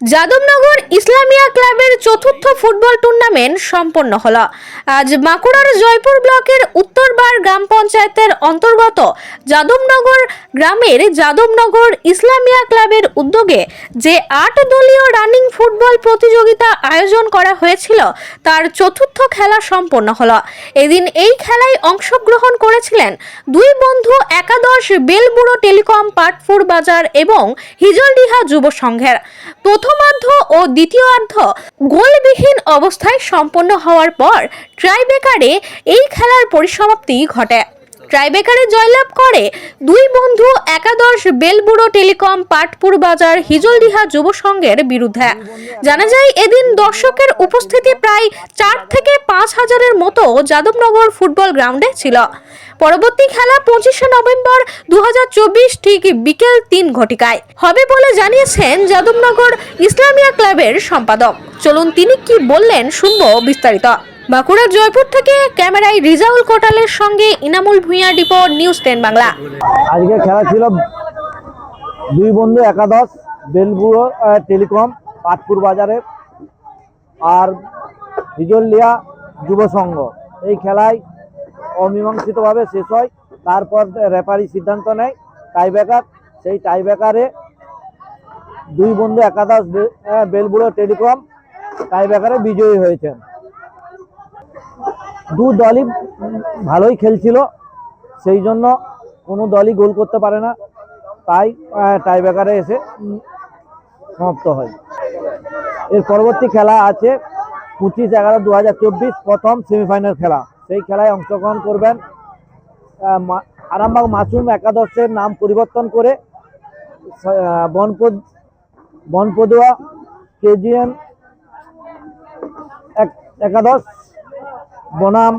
যাদবনগর ইসলামিয়া ক্লাবের চতুর্থ football tournament সম্পন্ন হলো। আজ বাঁকুড়ার জয়পুর ব্লকের উত্তরবার গ্রাম পঞ্চায়েতের অন্তর্গত যাদবনগর গ্রামের যাদবনগর ইসলামিয়া ক্লাবের উদ্যোগে যে আট দলীয় রানিং ফুটবল প্রতিযোগিতা আয়োজন করা হয়েছিল, তার চতুর্থ খেলা সম্পন্ন হলো। এদিন এই খেলায় অংশগ্রহণ করেছিলেন দুই বন্ধু একাদশ বেলবুড়ো টেলিকম পাটপুর বাজার এবং হিজলডিহা যুব সংঘের। প্রথমার্ধ ও দ্বিতীয়ার্ধ গোলবিহীন অবস্থায় সম্পন্ন হওয়ার পর ট্রাইবেকারে এই খেলার পরিসমাপ্তি ঘটে। ট্রাইবেকারে জয়লাভ করে দুই বন্ধু একাদশ বেলবুড়ো টেলিকম পাটপুর বাজার হিজলদিহা যুব সংঘের বিরুদ্ধে। জানা যায়, এদিন দর্শকের উপস্থিতি প্রায় চার থেকে পাঁচ হাজারের মতো যাদবনগর ফুটবল গ্রাউন্ডে ছিল। পরবর্তী খেলা পঁচিশে নভেম্বর দু হাজার চব্বিশ ঠিক বিকেল তিন ঘটিকায়। হবে বলে জানিয়েছেন যাদবনগর ইসলামিয়া ক্লাবের সম্পাদক। চলুন তিনি কি বললেন শুনব বিস্তারিত। বাঁকুড়ার জয়পুর থেকে ক্যামেরায় রিজাউল কোটালের সঙ্গে ইনামুল ভূঁইয়া ডিপো নিউজ টেন বাংলা। আজকে খেলা ছিল দুই বন্ধু একাদশ বেলগুড়ো টেলিকম পাটপুর বাজারের আর হিজলিয়া যুব সংঘ। এই খেলায় অমীমাংসিতভাবে শেষ হয়। তারপর রেফারি সিদ্ধান্ত নেয় টাইব্রেকার। সেই টাইব্রেকারে দুই বন্ধু একাদশ বে- আহ, বেলগুড়ো টেলিকম টাইব্রেকারে বিজয়ী হয়েছেন। দু দলই ভালোই খেলছিল, সেই জন্য কোনো দলই গোল করতে পারে না। তাই টাই টাইব্রেকারে এসে সমাপ্ত হয়। এর পরবর্তী খেলা আছে পঁচিশ এগারো দু প্রথম সেমিফাইনাল খেলা। সেই খেলায় অংশগ্রহণ করবেন আরামবাগ মাসুম একাদশের নাম পরিবর্তন করে বনপদ, বনপদুয়া, কেজিএন এক, একাদশ বনাম।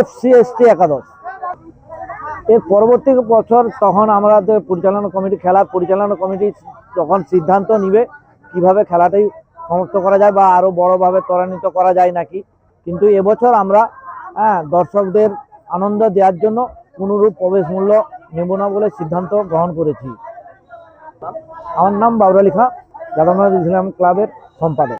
এফসি এসটি একাদশ। এর পরবর্তী বছর তখন আমাদের পরিচালনা কমিটি, খেলার পরিচালনা কমিটি তখন সিদ্ধান্ত নিবে কীভাবে খেলাটাই সমাপ্ত করা যায় বা আরও বড়ভাবে ত্বরান্বিত করা যায় নাকি। কিন্তু এবছর আমরা হ্যাঁ দর্শকদের আনন্দ দেওয়ার জন্য কোনোরূপ প্রবেশ মূল্য নেব না বলে সিদ্ধান্ত গ্রহণ করেছি। আমার নাম বাবুল আলী খাঁ যাদবনগর ইসলাম ক্লাবের সম্পাদক।